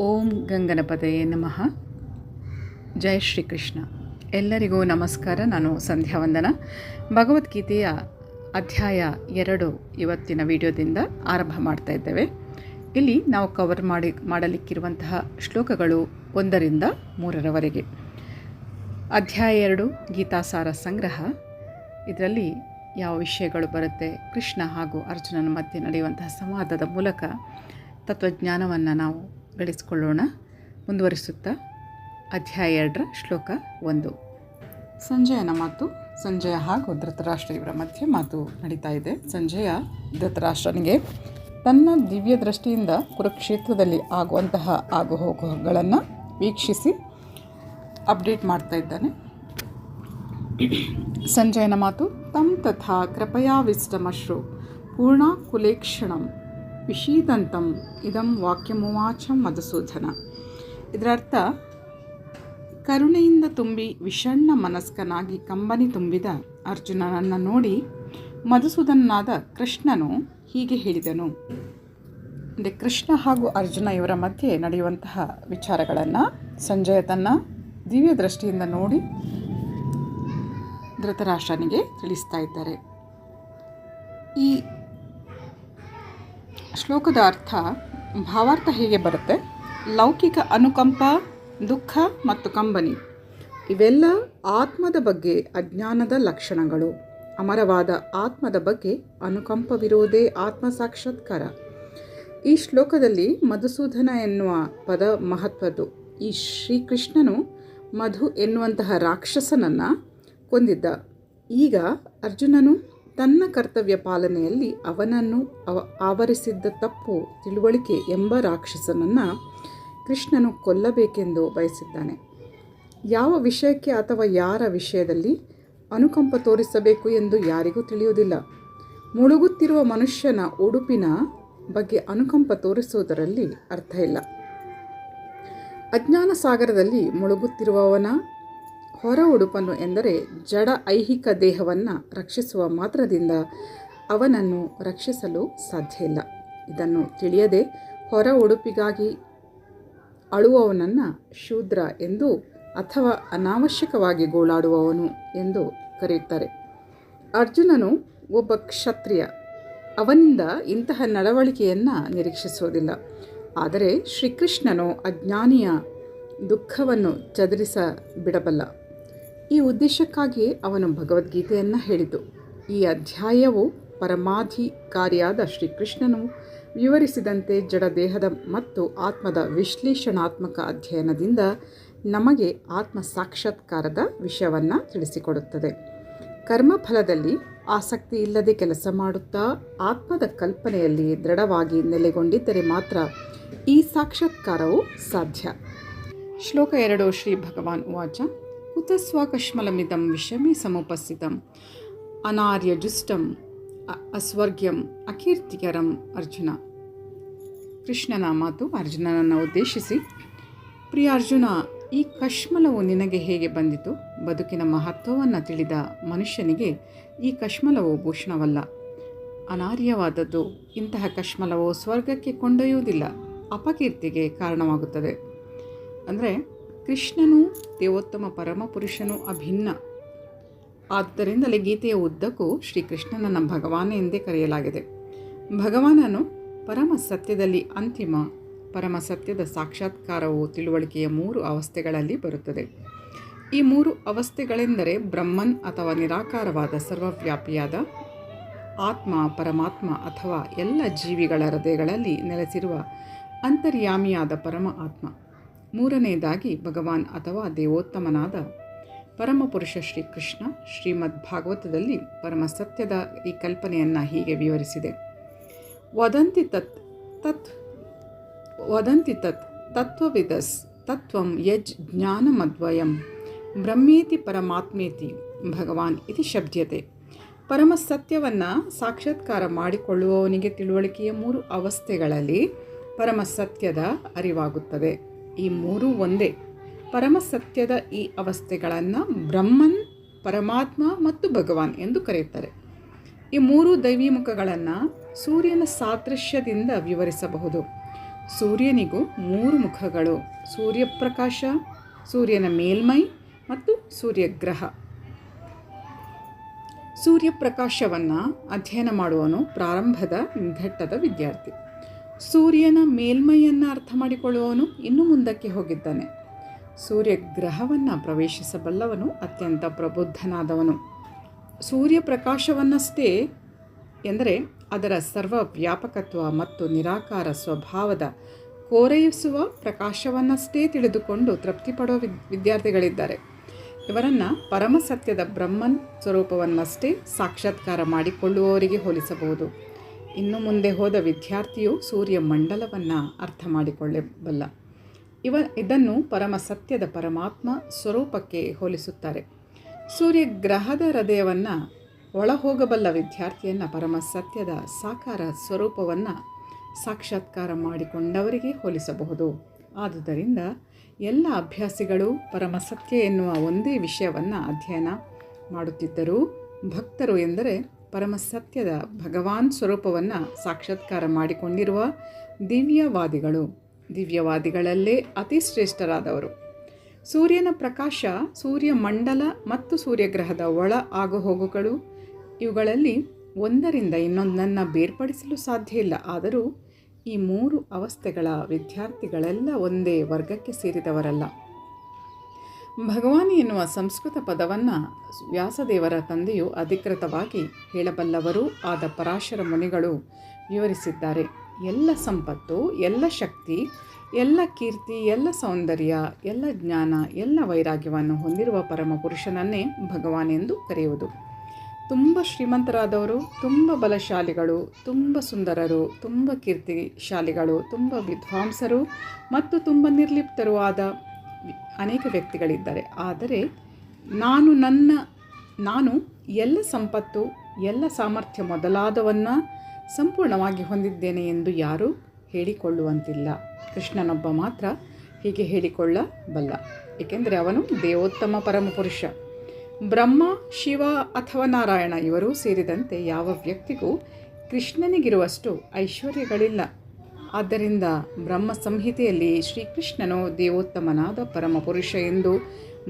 ಓಂ ಗಂಗನಪದಯೇ ನಮಃ. ಜೈ ಶ್ರೀಕೃಷ್ಣ. ಎಲ್ಲರಿಗೂ ನಮಸ್ಕಾರ. ನಾನು ಸಂಧ್ಯಾ ವಂದನ. ಭಗವದ್ಗೀತೆಯ ಅಧ್ಯಾಯ ಎರಡು ಇವತ್ತಿನ ವಿಡಿಯೋದಿಂದ ಆರಂಭ ಮಾಡ್ತಾ ಇದ್ದೇವೆ. ಇಲ್ಲಿ ನಾವು ಕವರ್ ಮಾಡಿ, ಮಾಡಲಿಕ್ಕಿರುವಂತಹ ಶ್ಲೋಕಗಳು ಒಂದರಿಂದ ಮೂರರವರೆಗೆ. ಅಧ್ಯಾಯ ಎರಡು, ಗೀತಾಸಾರ ಸಂಗ್ರಹ. ಇದರಲ್ಲಿ ಯಾವ ವಿಷಯಗಳು ಬರುತ್ತೆ? ಕೃಷ್ಣ ಹಾಗೂ ಅರ್ಜುನನ ಮಧ್ಯೆ ನಡೆಯುವಂತಹ ಸಂವಾದದ ಮೂಲಕ ತತ್ವಜ್ಞಾನವನ್ನು ನಾವು ಗಳಿಸಿಕೊಳ್ಳೋಣ ಮುಂದುವರಿಸುತ್ತಾ ಅಧ್ಯಾಯ ಎರಡರ ಶ್ಲೋಕ ಒಂದು. ಸಂಜಯನ ಮಾತು, ಸಂಜಯ ಹಾಗೂ ಧೃತರಾಷ್ಟ್ರ ಇವರ ಮಧ್ಯೆ ಮಾತು ನಡೀತಾ ಇದೆ. ಸಂಜಯ, ಧೃತರಾಷ್ಟ್ರನಿಗೆ, ತನ್ನ ದಿವ್ಯ ದೃಷ್ಟಿಯಿಂದ ಕುರುಕ್ಷೇತ್ರದಲ್ಲಿ ಆಗುವಂತಹ ಆಗುಹೋಗುಗಳನ್ನು ವೀಕ್ಷಿಸಿ ಅಪ್ಡೇಟ್ ಮಾಡ್ತಾ ಇದ್ದಾನೆ. ಸಂಜಯನ ಮಾತು, ತಂ ತಥಾ ಕೃಪಯಾ ವಿಷ್ಟಮಶ್ರು ಪೂರ್ಣ ವಿಷೀದಂತಂ ಇದಂ ವಾಕ್ಯಮುವಾಚ ಮಧುಸೂಧನ ಇದರರ್ಥ, ಕರುಣೆಯಿಂದ ತುಂಬಿ ವಿಷಣ್ಣ ಮನಸ್ಕನಾಗಿ ಕಂಬನಿ ತುಂಬಿದ ಅರ್ಜುನನನ್ನು ನೋಡಿ ಮಧುಸೂದನಾದ ಕೃಷ್ಣನು ಹೀಗೆ ಹೇಳಿದನು. ಅಂದರೆ ಕೃಷ್ಣ ಹಾಗೂ ಅರ್ಜುನ ಇವರ ಮಧ್ಯೆ ನಡೆಯುವಂತಹ ವಿಚಾರಗಳನ್ನು ಸಂಜಯ ತನ್ನ ದಿವ್ಯ ದೃಷ್ಟಿಯಿಂದ ನೋಡಿ ಧೃತರಾಷ್ಟ್ರನಿಗೆ ತಿಳಿಸ್ತಾ ಇದ್ದಾರೆ. ಈ ಶ್ಲೋಕದ ಅರ್ಥ ಭಾವಾರ್ಥ ಹೇಗೆ ಬರುತ್ತೆ. ಲೌಕಿಕ ಅನುಕಂಪ, ದುಃಖ ಮತ್ತು ಕಂಬನಿ. ಇವೆಲ್ಲ ಆತ್ಮದ ಬಗ್ಗೆ ಅಜ್ಞಾನದ ಲಕ್ಷಣಗಳು. ಅಮರವಾದ ಆತ್ಮದ ಬಗ್ಗೆ ಅನುಕಂಪವಿರುವುದೇ ಆತ್ಮ ಸಾಕ್ಷಾತ್ಕಾರ. ಈ ಶ್ಲೋಕದಲ್ಲಿ ಮಧುಸೂದನ ಎನ್ನುವ ಪದ ಮಹತ್ವದ್ದು. ಈ ಶ್ರೀಕೃಷ್ಣನು ಮಧು ಎನ್ನುವಂತಹ ರಾಕ್ಷಸನನ್ನು ಕೊಂದಿದ್ದ. ಈಗ ಅರ್ಜುನನು ತನ್ನ ಕರ್ತವ್ಯ ಪಾಲನೆಯಲ್ಲಿ ಅವನನ್ನು ಅವ ಆವರಿಸಿದ್ದ ತಪ್ಪು ತಿಳುವಳಿಕೆ ಎಂಬ ರಾಕ್ಷಸನನ್ನು ಕೃಷ್ಣನು ಕೊಲ್ಲಬೇಕೆಂದು ಬಯಸಿದ್ದಾನೆ. ಯಾವ ವಿಷಯಕ್ಕೆ ಅಥವಾ ಯಾರ ವಿಷಯದಲ್ಲಿ ಅನುಕಂಪ ತೋರಿಸಬೇಕು ಎಂದು ಯಾರಿಗೂ ತಿಳಿಯುವುದಿಲ್ಲ. ಮುಳುಗುತ್ತಿರುವ ಮನುಷ್ಯನ ಉಡುಪಿನ ಬಗ್ಗೆ ಅನುಕಂಪ ತೋರಿಸುವುದರಲ್ಲಿ ಅರ್ಥ ಇಲ್ಲ. ಅಜ್ಞಾನ ಸಾಗರದಲ್ಲಿ ಮುಳುಗುತ್ತಿರುವವನ ಹೊರ ಉಡುಪನ್ನು ಎಂದರೆ ಜಡ ಐಹಿಕ ದೇಹವನ್ನು ರಕ್ಷಿಸುವ ಮಾತ್ರದಿಂದ ಅವನನ್ನು ರಕ್ಷಿಸಲು ಸಾಧ್ಯ ಇಲ್ಲ. ಇದನ್ನು ತಿಳಿಯದೆ ಹೊರ ಉಡುಪಿಗಾಗಿ ಅಳುವವನನ್ನು ಶೂದ್ರ ಎಂದು ಅಥವಾ ಅನಾವಶ್ಯಕವಾಗಿ ಗೋಳಾಡುವವನು ಎಂದು ಕರೆಯುತ್ತಾರೆ. ಅರ್ಜುನನು ಒಬ್ಬ ಕ್ಷತ್ರಿಯ. ಅವನಿಂದ ಇಂತಹ ನಡವಳಿಕೆಯನ್ನು ನಿರೀಕ್ಷಿಸುವುದಿಲ್ಲ. ಆದರೆ ಶ್ರೀಕೃಷ್ಣನು ಅಜ್ಞಾನಿಯ ದುಃಖವನ್ನು ಚದುರಿಸ ಬಿಡಬಲ್ಲ. ಈ ಉದ್ದೇಶಕ್ಕಾಗಿ ಅವನು ಭಗವದ್ಗೀತೆಯನ್ನು ಹೇಳಿತು ಈ ಅಧ್ಯಾಯವು ಪರಮಾಧಿಕಾರಿಯಾದ ಶ್ರೀಕೃಷ್ಣನು ವಿವರಿಸಿದಂತೆ ಜಡದೇಹದ ಮತ್ತು ಆತ್ಮದ ವಿಶ್ಲೇಷಣಾತ್ಮಕ ಅಧ್ಯಯನದಿಂದ ನಮಗೆ ಆತ್ಮ ಸಾಕ್ಷಾತ್ಕಾರದ ವಿಷಯವನ್ನು ತಿಳಿಸಿಕೊಡುತ್ತದೆ. ಕರ್ಮಫಲದಲ್ಲಿ ಆಸಕ್ತಿ ಇಲ್ಲದೆ ಕೆಲಸ ಮಾಡುತ್ತಾ ಆತ್ಮದ ಕಲ್ಪನೆಯಲ್ಲಿ ದೃಢವಾಗಿ ನೆಲೆಗೊಂಡಿದ್ದರೆ ಮಾತ್ರ ಈ ಸಾಕ್ಷಾತ್ಕಾರವು ಸಾಧ್ಯ. ಶ್ಲೋಕ ಎರಡು ಶ್ರೀ ಭಗವಾನ್ ಉವಾಚ. ಕುತಸ್ವಾಕಶ್ಮಲಮಿದಂ ವಿಷಮೇ ಸಮುಪಸ್ಥಿತಂ ಅನಾರ್ಯಜುಷ್ಟಂ ಅಸ್ವರ್ಗ್ಯಂ ಅಕೀರ್ತಿಕರಂ ಅರ್ಜುನ ಕೃಷ್ಣನ ಮಾತು ಅರ್ಜುನನನ್ನು ಉದ್ದೇಶಿಸಿ, ಪ್ರಿಯ ಅರ್ಜುನ, ಈ ಕಶ್ಮಲವು ನಿನಗೆ ಹೇಗೆ ಬಂದಿತು? ಬದುಕಿನ ಮಹತ್ವವನ್ನು ತಿಳಿದ ಮನುಷ್ಯನಿಗೆ ಈ ಕಶ್ಮಲವು ಭೂಷಣವಲ್ಲ. ಅನಾರ್ಯವಾದದ್ದು ಇಂತಹ ಕಶ್ಮಲವು ಸ್ವರ್ಗಕ್ಕೆ ಕೊಂಡೊಯ್ಯುವುದಿಲ್ಲ, ಅಪಕೀರ್ತಿಗೆ ಕಾರಣವಾಗುತ್ತದೆ. ಅಂದರೆ ಕೃಷ್ಣನು ದೇವೋತ್ತಮ ಪರಮಪುರುಷನು ಅಭಿನ್ನ. ಆದ್ದರಿಂದಲೇ ಗೀತೆಯ ಉದ್ದಕ್ಕೂ ಶ್ರೀಕೃಷ್ಣನನ್ನು ಭಗವಾನ ಎಂದೇ ಕರೆಯಲಾಗಿದೆ. ಭಗವಾನನು ಪರಮ ಸತ್ಯದಲ್ಲಿ ಅಂತಿಮ, ಪರಮ ಸತ್ಯದ ಸಾಕ್ಷಾತ್ಕಾರವು ತಿಳುವಳಿಕೆಯ ಮೂರು ಅವಸ್ಥೆಗಳಲ್ಲಿ ಬರುತ್ತದೆ. ಈ ಮೂರು ಅವಸ್ಥೆಗಳೆಂದರೆ ಬ್ರಹ್ಮನ್ ಅಥವಾ ನಿರಾಕಾರವಾದ ಸರ್ವವ್ಯಾಪಿಯಾದ ಆತ್ಮ, ಪರಮಾತ್ಮ ಅಥವಾ ಎಲ್ಲ ಜೀವಿಗಳ ಹೃದಯಗಳಲ್ಲಿ ನೆಲೆಸಿರುವ ಅಂತರ್ಯಾಮಿಯಾದ ಪರಮ ಆತ್ಮ. ಮೂರನೆಯದಾಗಿ ಭಗವಾನ್ ಅಥವಾ ದೇವೋತ್ತಮನಾದ ಪರಮಪುರುಷ ಶ್ರೀಕೃಷ್ಣ ಶ್ರೀಮದ್ ಭಾಗವತದಲ್ಲಿ ಪರಮ ಸತ್ಯದ ಈ ಕಲ್ಪನೆಯನ್ನು ಹೀಗೆ ವಿವರಿಸಿದೆ. ವದಂತಿ ತತ್ ತತ್, ವದಂತಿ ತತ್, ತತ್ವವಿದಸ್, ತತ್ವಂ ಯಜ್ ಜ್ಞಾನಮದ್ವಯಂ, ಬ್ರಹ್ಮೇತಿ ಪರಮಾತ್ಮೇತಿ, ಭಗವಾನ್ ಇತಿ ಶಬ್ದ್ಯತೆ. ಪರಮ ಸತ್ಯವನ್ನು ಸಾಕ್ಷಾತ್ಕಾರ ಮಾಡಿಕೊಳ್ಳುವವನಿಗೆ ತಿಳುವಳಿಕೆಯ ಮೂರು ಅವಸ್ಥೆಗಳಲ್ಲಿ ಪರಮ ಸತ್ಯದ ಅರಿವಾಗುತ್ತದೆ. ಈ ಮೂರು ಒಂದೇ. ಪರಮ ಸತ್ಯದ ಈ ಅವಸ್ಥೆಗಳನ್ನು ಬ್ರಹ್ಮನ್, ಪರಮಾತ್ಮ ಮತ್ತು ಭಗವಾನ್ ಎಂದು ಕರೆಯುತ್ತಾರೆ. ಈ ಮೂರು ದೈವಿ ಮುಖಗಳನ್ನು ಸೂರ್ಯನ ಸಾದೃಶ್ಯದಿಂದ ವಿವರಿಸಬಹುದು. ಸೂರ್ಯನಿಗೂ ಮೂರು ಮುಖಗಳು, ಸೂರ್ಯಪ್ರಕಾಶ, ಸೂರ್ಯನ ಮೇಲ್ಮೈ ಮತ್ತು ಸೂರ್ಯಗ್ರಹ. ಸೂರ್ಯಪ್ರಕಾಶವನ್ನು ಅಧ್ಯಯನ ಮಾಡುವನು ಪ್ರಾರಂಭದ ಘಟ್ಟದ ವಿದ್ಯಾರ್ಥಿ. ಸೂರ್ಯನ ಮೇಲ್ಮೈಯನ್ನು ಅರ್ಥ ಮಾಡಿಕೊಳ್ಳುವವನು ಇನ್ನು ಮುಂದಕ್ಕೆ ಹೋಗಿದ್ದಾನೆ. ಸೂರ್ಯ ಗ್ರಹವನ್ನು ಪ್ರವೇಶಿಸಬಲ್ಲವನು, ಅತ್ಯಂತ ಪ್ರಬುದ್ಧನಾದವನು. ಸೂರ್ಯ ಪ್ರಕಾಶವನ್ನಷ್ಟೇ ಎಂದರೆ ಅದರ ಸರ್ವ ವ್ಯಾಪಕತ್ವ ಮತ್ತು ನಿರಾಕಾರ ಸ್ವಭಾವದ ಕೋರೈಸುವ ಪ್ರಕಾಶವನ್ನಷ್ಟೇ ತಿಳಿದುಕೊಂಡು ತೃಪ್ತಿಪಡುವ ವಿದ್, ವಿದ್ಯಾರ್ಥಿಗಳಿದ್ದಾರೆ. ಇವರನ್ನು ಪರಮಸತ್ಯದ ಬ್ರಹ್ಮನ್ ಸ್ವರೂಪವನ್ನಷ್ಟೇ ಸಾಕ್ಷಾತ್ಕಾರ ಮಾಡಿಕೊಳ್ಳುವವರಿಗೆ ಹೋಲಿಸಬಹುದು. ಇನ್ನು ಮುಂದೆ ಹೋದ ವಿದ್ಯಾರ್ಥಿಯು ಸೂರ್ಯ ಮಂಡಲವನ್ನು ಅರ್ಥ ಮಾಡಿಕೊಳ್ಳಬಲ್ಲ. ಇವ, ಇದನ್ನು ಪರಮ ಸತ್ಯದ ಪರಮಾತ್ಮ ಸ್ವರೂಪಕ್ಕೆ ಹೋಲಿಸುತ್ತಾರೆ. ಸೂರ್ಯ ಗ್ರಹದ ಹೃದಯವನ್ನು ಒಳಹೋಗಬಲ್ಲ ವಿದ್ಯಾರ್ಥಿಯನ್ನು ಪರಮ ಸತ್ಯದ ಸಾಕಾರ ಸ್ವರೂಪವನ್ನು ಸಾಕ್ಷಾತ್ಕಾರ ಮಾಡಿಕೊಂಡವರಿಗೆ ಹೋಲಿಸಬಹುದು. ಆದುದರಿಂದ ಎಲ್ಲ ಅಭ್ಯಾಸಿಗಳು ಪರಮ ಸತ್ಯ ಎನ್ನುವ ಒಂದೇ ವಿಷಯವನ್ನು ಅಧ್ಯಯನ ಮಾಡುತ್ತಿದ್ದರೂ ಭಕ್ತರು ಎಂದರೆ ಪರಮ ಸತ್ಯದ ಭಗವಾನ್ ಸ್ವರೂಪವನ್ನು ಸಾಕ್ಷಾತ್ಕಾರ ಮಾಡಿಕೊಂಡಿರುವ ದಿವ್ಯವಾದಿಗಳು. ದಿವ್ಯವಾದಿಗಳಲ್ಲೇ ಅತಿ ಶ್ರೇಷ್ಠರಾದವರು. ಸೂರ್ಯನ ಪ್ರಕಾಶ ಸೂರ್ಯ ಮಂಡಲ ಮತ್ತು ಸೂರ್ಯಗ್ರಹದ ಒಳ ಆಗುಹೋಗುಗಳು ಇವುಗಳಲ್ಲಿ ಒಂದರಿಂದ ಇನ್ನೊಂದನ್ನು ಬೇರ್ಪಡಿಸಲು ಸಾಧ್ಯ ಇಲ್ಲ. ಆದರೂ ಈ ಮೂರು ಅವಸ್ಥೆಗಳ ವಿದ್ಯಾರ್ಥಿಗಳೆಲ್ಲ ಒಂದೇ ವರ್ಗಕ್ಕೆ ಸೇರಿದವರಲ್ಲ. ಭಗವಾನಿ ಎನ್ನುವ ಸಂಸ್ಕೃತ ಪದವನ್ನು ವ್ಯಾಸದೇವರ ತಂದೆಯು ಅಧಿಕೃತವಾಗಿ ಹೇಳಬಲ್ಲವರೂ ಆದ ಪರಾಶರ ಮುನಿಗಳು ವಿವರಿಸಿದ್ದಾರೆ. ಎಲ್ಲ ಸಂಪತ್ತು, ಎಲ್ಲ ಶಕ್ತಿ, ಎಲ್ಲ ಕೀರ್ತಿ, ಎಲ್ಲ ಸೌಂದರ್ಯ, ಎಲ್ಲ ಜ್ಞಾನ, ಎಲ್ಲ ವೈರಾಗ್ಯವನ್ನು ಹೊಂದಿರುವ ಪರಮ ಪುರುಷನನ್ನೇ ಭಗವಾನ್ ಎಂದು ಕರೆಯುವುದು. ತುಂಬ ಶ್ರೀಮಂತರಾದವರು, ತುಂಬ ಬಲಶಾಲಿಗಳು, ತುಂಬ ಸುಂದರರು, ತುಂಬ ಕೀರ್ತಿಶಾಲಿಗಳು, ತುಂಬ ವಿದ್ವಾಂಸರು ಮತ್ತು ತುಂಬ ನಿರ್ಲಿಪ್ತರೂ ಆದ ಅನೇಕ ವ್ಯಕ್ತಿಗಳಿದ್ದಾರೆ. ಆದರೆ ನಾನು ನನ್ನ, ನಾನು ಎಲ್ಲ ಸಂಪತ್ತು, ಎಲ್ಲ ಸಾಮರ್ಥ್ಯ ಮೊದಲಾದವನ್ನು ಸಂಪೂರ್ಣವಾಗಿ ಹೊಂದಿದ್ದೇನೆ ಎಂದು ಯಾರೂ ಹೇಳಿಕೊಳ್ಳುವಂತಿಲ್ಲ. ಕೃಷ್ಣನೊಬ್ಬ ಮಾತ್ರ ಹೀಗೆ ಹೇಳಿಕೊಳ್ಳಬಲ್ಲ. ಏಕೆಂದರೆ ಅವನು ದೇವೋತ್ತಮ ಪರಮಪುರುಷ ಬ್ರಹ್ಮ, ಶಿವ ಅಥವಾ ನಾರಾಯಣ ಇವರೂ ಸೇರಿದಂತೆ ಯಾವ ವ್ಯಕ್ತಿಗೂ ಕೃಷ್ಣನಿಗಿರುವಷ್ಟು ಐಶ್ವರ್ಯಗಳಿಲ್ಲ. ಆದ್ದರಿಂದ ಬ್ರಹ್ಮ ಸಂಹಿತೆಯಲ್ಲಿ ಶ್ರೀಕೃಷ್ಣನು ದೇವೋತ್ತಮನಾದ ಪರಮಪುರುಷ ಎಂದು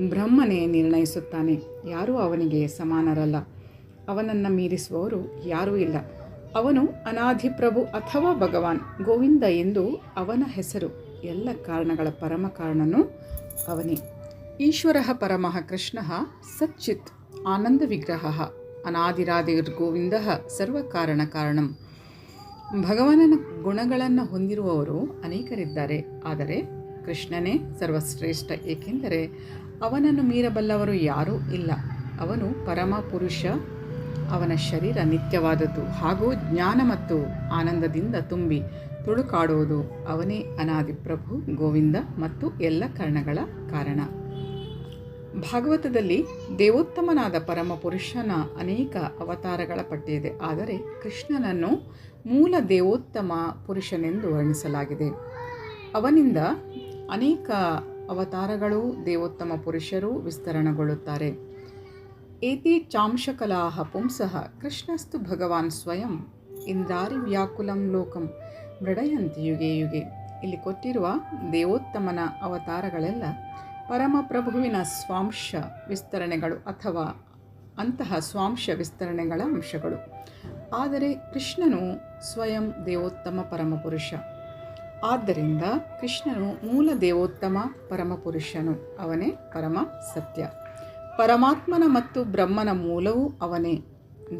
ಬ್ರಹ್ಮನೇ ನಿರ್ಣಯಿಸುತ್ತಾನೆ. ಯಾರೂ ಅವನಿಗೆ ಸಮಾನರಲ್ಲ. ಅವನನ್ನು ಮೀರಿಸುವವರು ಯಾರೂ ಇಲ್ಲ. ಅವನು ಅನಾಧಿಪ್ರಭು ಅಥವಾ ಭಗವಾನ್, ಗೋವಿಂದ ಎಂದು ಅವನ ಹೆಸರು. ಎಲ್ಲ ಕಾರಣಗಳ ಪರಮ ಕಾರಣನು ಅವನೇ. ಈಶ್ವರ ಪರಮಃ ಕೃಷ್ಣ ಸಚ್ಚಿತ್, ಆನಂದ ವಿಗ್ರಹ ಅನಾದಿರಾದಿರ್ಗೋವಿಂದ ಸರ್ವಕಾರಣ ಕಾರಣಂ. ಭಗವಾನನ ಗುಣಗಳನ್ನು ಹೊಂದಿರುವವರು ಅನೇಕರಿದ್ದಾರೆ. ಆದರೆ ಕೃಷ್ಣನೇ ಸರ್ವಶ್ರೇಷ್ಠ, ಏಕೆಂದರೆ ಅವನನ್ನು ಮೀರಬಲ್ಲವರು ಯಾರೂ ಇಲ್ಲ. ಅವನು ಪರಮ ಪುರುಷ, ಅವನ ಶರೀರ ನಿತ್ಯವಾದದ್ದು. ಹಾಗೂ ಜ್ಞಾನ ಮತ್ತು ಆನಂದದಿಂದ ತುಂಬಿ ತುಳುಕಾಡುವುದು ಅವನೇ ಅನಾದಿ ಪ್ರಭು ಗೋವಿಂದ ಮತ್ತು ಎಲ್ಲ ಕರ್ಣಗಳ ಕಾರಣ. ಭಾಗವತದಲ್ಲಿ ದೇವೋತ್ತಮನಾದ ಪರಮ ಪುರುಷನ ಅನೇಕ ಅವತಾರಗಳ ಪಟ್ಟಿಯಿದೆ ಆದರೆ ಕೃಷ್ಣನನ್ನು ಮೂಲ ದೇವೋತ್ತಮ ಪುರುಷನೆಂದು ವರ್ಣಿಸಲಾಗಿದೆ. ಅವನಿಂದ ಅನೇಕ ಅವತಾರಗಳು ದೇವೋತ್ತಮ ಪುರುಷರು ವಿಸ್ತರಣಗೊಳ್ಳುತ್ತಾರೆ. ಏತಿ ಚಾಂಶಕಲಾಹ ಪುಂಸಃ ಕೃಷ್ಣಸ್ತು ಭಗವಾನ್ ಸ್ವಯಂ ಇಂದ್ರಾರಿ ವ್ಯಾಕುಲಂ ಲೋಕಂ ಮೃಡಯಂತಿ ಯುಗೆ ಯುಗೆ. ಇಲ್ಲಿ ಕೊಟ್ಟಿರುವ ದೇವೋತ್ತಮನ ಅವತಾರಗಳೆಲ್ಲ ಪರಮಪ್ರಭುವಿನ ಸ್ವಾಂಶ ವಿಸ್ತರಣೆಗಳು ಅಥವಾ ಅಂತಹ ಸ್ವಾಂಶ ವಿಸ್ತರಣೆಗಳ ಅಂಶಗಳು. ಆದರೆ ಕೃಷ್ಣನು ಸ್ವಯಂ ದೇವೋತ್ತಮ ಪರಮಪುರುಷ. ಆದ್ದರಿಂದ ಕೃಷ್ಣನು ಮೂಲ ದೇವೋತ್ತಮ ಪರಮಪುರುಷನು, ಅವನೇ ಪರಮ ಸತ್ಯ. ಪರಮಾತ್ಮನ ಮತ್ತು ಬ್ರಹ್ಮನ ಮೂಲವೂ ಅವನೇ.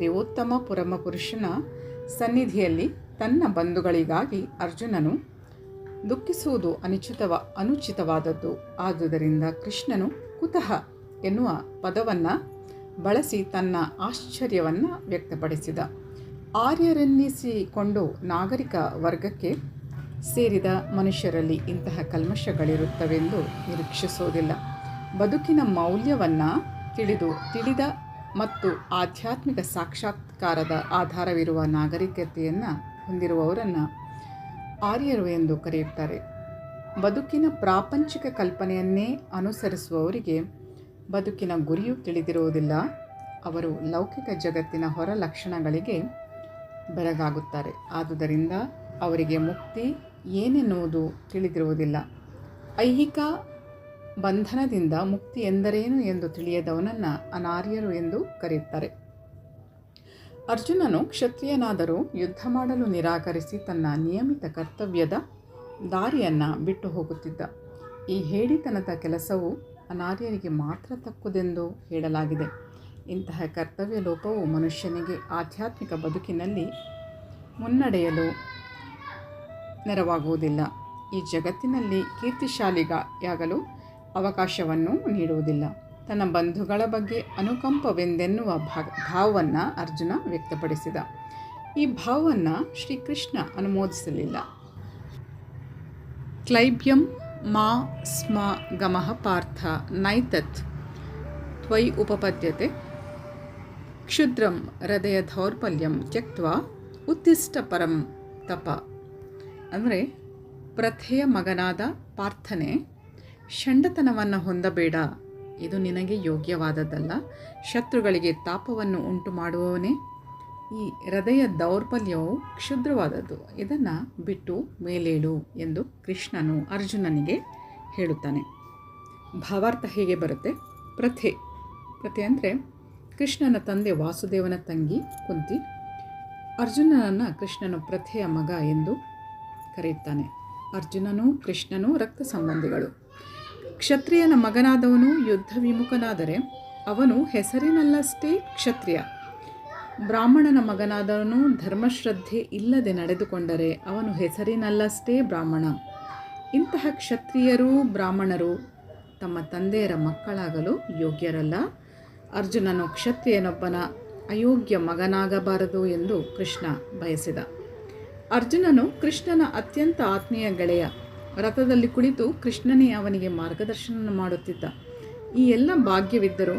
ದೇವೋತ್ತಮ ಪರಮಪುರುಷನ ಸನ್ನಿಧಿಯಲ್ಲಿ ತನ್ನ ಬಂಧುಗಳಿಗಾಗಿ ಅರ್ಜುನನು ದುಃಖಿಸುವುದು ಅನುಚಿತವ ಅನುಚಿತವಾದದ್ದು. ಆದುದರಿಂದ ಕೃಷ್ಣನು ಕುತಃ ಎನ್ನುವ ಪದವನ್ನು ಬಳಸಿ ತನ್ನ ಆಶ್ಚರ್ಯವನ್ನು ವ್ಯಕ್ತಪಡಿಸಿದ. ಆರ್ಯರೆನ್ನಿಸಿಕೊಂಡು ನಾಗರಿಕ ವರ್ಗಕ್ಕೆ ಸೇರಿದ ಮನುಷ್ಯರಲ್ಲಿ ಇಂತಹ ಕಲ್ಮಶಗಳಿರುತ್ತವೆಂದು ನಿರೀಕ್ಷಿಸುವುದಿಲ್ಲ ಬದುಕಿನ ಮೌಲ್ಯವನ್ನು ತಿಳಿದು ತಿಳಿದ ಮತ್ತು ಆಧ್ಯಾತ್ಮಿಕ ಸಾಕ್ಷಾತ್ಕಾರದ ಆಧಾರವಿರುವ ನಾಗರಿಕತೆಯನ್ನು ಹೊಂದಿರುವವರನ್ನು ಆರ್ಯರು ಎಂದು ಕರೆಯುತ್ತಾರೆ. ಬದುಕಿನ ಪ್ರಾಪಂಚಿಕ ಕಲ್ಪನೆಯನ್ನೇ ಅನುಸರಿಸುವವರಿಗೆ ಬದುಕಿನ ಗುರಿಯು ತಿಳಿದಿರುವುದಿಲ್ಲ. ಅವರು ಲೌಕಿಕ ಜಗತ್ತಿನ ಹೊರ ಲಕ್ಷಣಗಳಿಗೆ ಬೆರಗಾಗುತ್ತಾರೆ. ಆದುದರಿಂದ ಅವರಿಗೆ ಮುಕ್ತಿ ಏನೆನ್ನುವುದು ತಿಳಿದಿರುವುದಿಲ್ಲ. ಐಹಿಕ ಬಂಧನದಿಂದ ಮುಕ್ತಿ ಎಂದರೇನು ಎಂದು ತಿಳಿಯದವನನ್ನು ಅನಾರ್ಯರು ಎಂದು ಕರೆಯುತ್ತಾರೆ. ಅರ್ಜುನನು ಕ್ಷತ್ರಿಯನಾದರೂ ಯುದ್ಧ ಮಾಡಲು ನಿರಾಕರಿಸಿ ತನ್ನ ನಿಯಮಿತ ಕರ್ತವ್ಯದ ದಾರಿಯನ್ನು ಬಿಟ್ಟು ಹೋಗುತ್ತಿದ್ದ. ಈ ಹೇಳಿತನದ ಕೆಲಸವು ಅನಾರ್ಯರಿಗೆ ಮಾತ್ರ ತಕ್ಕುದೆಂದು ಹೇಳಲಾಗಿದೆ. ಇಂತಹ ಕರ್ತವ್ಯ ಲೋಪವು ಮನುಷ್ಯನಿಗೆ ಆಧ್ಯಾತ್ಮಿಕ ಬದುಕಿನಲ್ಲಿ ಮುನ್ನಡೆಯಲು ನೆರವಾಗುವುದಿಲ್ಲ. ಈ ಜಗತ್ತಿನಲ್ಲಿ ಕೀರ್ತಿಶಾಲಿಗಾಗಲು ಅವಕಾಶವನ್ನು ನೀಡುವುದಿಲ್ಲ. ತನ್ನ ಬಂಧುಗಳ ಬಗ್ಗೆ ಅನುಕಂಪವೆಂದೆನ್ನುವ ಭಾವವನ್ನ ಅರ್ಜುನ ವ್ಯಕ್ತಪಡಿಸಿದ. ಈ ಭಾವವನ್ನು ಶ್ರೀಕೃಷ್ಣ ಅನುಮೋದಿಸಲಿಲ್ಲ. ಕ್ಲೈಬ್ಯಂ ಮಾ ಸ್ಮ ಗಮಃ ಪಾರ್ಥ ನೈತತ್ ತ್ವಯಿ ಉಪಪದ್ಯತೆ ಕ್ಷುದ್ರಂ ಹೃದಯ ದೌರ್ಬಲ್ಯಂ ತ್ಯಕ್ವಾ ಉತ್ತಿಷ್ಟ ಪರಂ ತಪ ಅಂದರೆ ಪ್ರಥೆಯ ಮಗನಾದ ಪಾರ್ಥನೆ ಷಂಡತನವನ್ನು ಹೊಂದಬೇಡ ಇದು ನಿನಗೆ ಯೋಗ್ಯವಾದದ್ದಲ್ಲ. ಶತ್ರುಗಳಿಗೆ ತಾಪವನ್ನು ಉಂಟು ಮಾಡುವವನೇ ಈ ಹೃದಯ ದೌರ್ಬಲ್ಯವು ಕ್ಷುದ್ರವಾದದ್ದು. ಇದನ್ನು ಬಿಟ್ಟು ಮೇಲೇಳು ಎಂದು ಕೃಷ್ಣನು ಅರ್ಜುನನಿಗೆ ಹೇಳುತ್ತಾನೆ. ಭಾವಾರ್ಥ ಹೇಗೆ ಬರುತ್ತೆ? ಪ್ರಥೆ. ಪ್ರಥೆ ಅಂದರೆ ಕೃಷ್ಣನ ತಂದೆ ವಾಸುದೇವನ ತಂಗಿ ಕುಂತಿ. ಅರ್ಜುನನನ್ನು ಕೃಷ್ಣನು ಪ್ರಥೆಯ ಮಗ ಎಂದು ಕರೆಯುತ್ತಾನೆ. ಅರ್ಜುನನು ಕೃಷ್ಣನು ರಕ್ತ ಸಂಬಂಧಿಗಳು. ಕ್ಷತ್ರಿಯನ ಮಗನಾದವನು ಯುದ್ಧ ವಿಮುಖನಾದರೆ ಅವನು ಹೆಸರಿನಲ್ಲಷ್ಟೇ ಕ್ಷತ್ರಿಯ. ಬ್ರಾಹ್ಮಣನ ಮಗನಾದವನು ಧರ್ಮಶ್ರದ್ಧೆ ಇಲ್ಲದೆ ನಡೆದುಕೊಂಡರೆ ಅವನು ಹೆಸರಿನಲ್ಲಷ್ಟೇ ಬ್ರಾಹ್ಮಣ. ಇಂತಹ ಕ್ಷತ್ರಿಯರು, ಬ್ರಾಹ್ಮಣರು ತಮ್ಮ ತಂದೆಯರ ಮಕ್ಕಳಾಗಲು ಯೋಗ್ಯರಲ್ಲ. ಅರ್ಜುನನು ಕ್ಷತ್ರಿಯನೊಬ್ಬನ ಅಯೋಗ್ಯ ಮಗನಾಗಬಾರದು ಎಂದು ಕೃಷ್ಣ ಬಯಸಿದ. ಅರ್ಜುನನು ಕೃಷ್ಣನ ಅತ್ಯಂತ ಆತ್ಮೀಯ ಗೆಳೆಯ. ರಥದಲ್ಲಿ ಕುಳಿತು ಕೃಷ್ಣನೇ ಅವನಿಗೆ ಮಾರ್ಗದರ್ಶನ ಮಾಡುತ್ತಿದ್ದ. ಈ ಎಲ್ಲ ಭಾಗ್ಯವಿದ್ದರೂ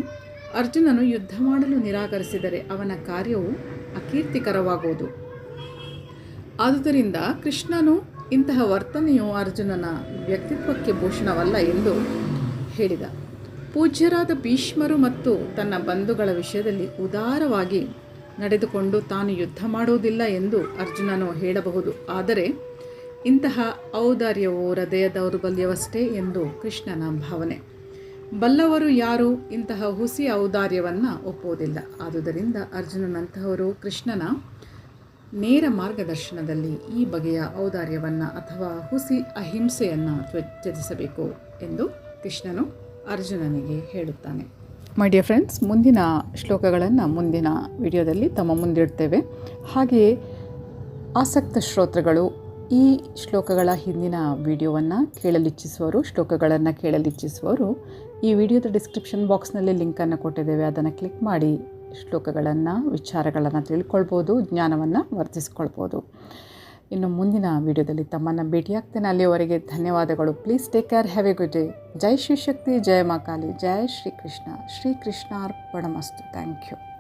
ಅರ್ಜುನನು ಯುದ್ಧ ಮಾಡಲು ನಿರಾಕರಿಸಿದರೆ ಅವನ ಕಾರ್ಯವು ಅಕೀರ್ತಿಕರವಾಗುವುದು. ಆದುದರಿಂದ ಕೃಷ್ಣನು ಇಂತಹ ವರ್ತನೆಯು ಅರ್ಜುನನ ವ್ಯಕ್ತಿತ್ವಕ್ಕೆ ಭೂಷಣವಲ್ಲ ಎಂದು ಹೇಳಿದ. ಪೂಜ್ಯರಾದ ಭೀಷ್ಮರು ಮತ್ತು ತನ್ನ ಬಂಧುಗಳ ವಿಷಯದಲ್ಲಿ ಉದಾರವಾಗಿ ನಡೆದುಕೊಂಡು ತಾನು ಯುದ್ಧ ಮಾಡುವುದಿಲ್ಲ ಎಂದು ಅರ್ಜುನನು ಹೇಳಬಹುದು. ಆದರೆ ಇಂತಹ ಔದಾರ್ಯವು ಹೃದಯ ದೌರ್ಬಲ್ಯವಷ್ಟೇ ಎಂದು ಕೃಷ್ಣನ ಭಾವನೆ. ಬಲ್ಲವರು ಯಾರು ಇಂತಹ ಹುಸಿ ಔದಾರ್ಯವನ್ನು ಒಪ್ಪುವುದಿಲ್ಲ. ಆದುದರಿಂದ ಅರ್ಜುನನಂತಹವರು ಕೃಷ್ಣನ ನೇರ ಮಾರ್ಗದರ್ಶನದಲ್ಲಿ ಈ ಬಗೆಯ ಔದಾರ್ಯವನ್ನು ಅಥವಾ ಹುಸಿ ಅಹಿಂಸೆಯನ್ನು ತ್ಯಜಿಸಬೇಕು ಎಂದು ಕೃಷ್ಣನು ಅರ್ಜುನನಿಗೆ ಹೇಳುತ್ತಾನೆ. ಮೈ ಡಿಯರ್ ಫ್ರೆಂಡ್ಸ್ ಮುಂದಿನ ಶ್ಲೋಕಗಳನ್ನು ಮುಂದಿನ ವಿಡಿಯೋದಲ್ಲಿ ತಮ್ಮ ಮುಂದಿಡ್ತೇವೆ. ಹಾಗೆಯೇ ಆಸಕ್ತ ಶ್ರೋತೃಗಳು ಈ ಶ್ಲೋಕಗಳ ಹಿಂದಿನ ವಿಡಿಯೋವನ್ನು ಕೇಳಲಿಚ್ಛಿಸುವವರು, ಶ್ಲೋಕಗಳನ್ನು ಕೇಳಲಿಚ್ಛಿಸುವವರು, ಈ ವಿಡಿಯೋದ ಡಿಸ್ಕ್ರಿಪ್ಷನ್ ಬಾಕ್ಸ್ನಲ್ಲಿ ಲಿಂಕನ್ನು ಕೊಟ್ಟಿದ್ದೇವೆ. ಅದನ್ನು ಕ್ಲಿಕ್ ಮಾಡಿ ಶ್ಲೋಕಗಳನ್ನು, ವಿಚಾರಗಳನ್ನು ತಿಳ್ಕೊಳ್ಬೋದು, ಜ್ಞಾನವನ್ನು ವರ್ಧಿಸ್ಕೊಳ್ಬೋದು. ಇನ್ನು ಮುಂದಿನ ವಿಡಿಯೋದಲ್ಲಿ ತಮ್ಮನ್ನು ಭೇಟಿಯಾಗ್ತೇನೆ. ಅಲ್ಲಿಯವರೆಗೆ ಧನ್ಯವಾದಗಳು. Please take care have a good day ಜೈ ಶ್ರೀ ಶಕ್ತಿ. ಜಯ ಮಾ ಶ್ರೀ ಜಯ ಶ್ರೀಕೃಷ್ಣ. ಶ್ರೀಕೃಷ್ಣ ಅರ್ಪಣಮಸ್ತು ಥ್ಯಾಂಕ್ ಯು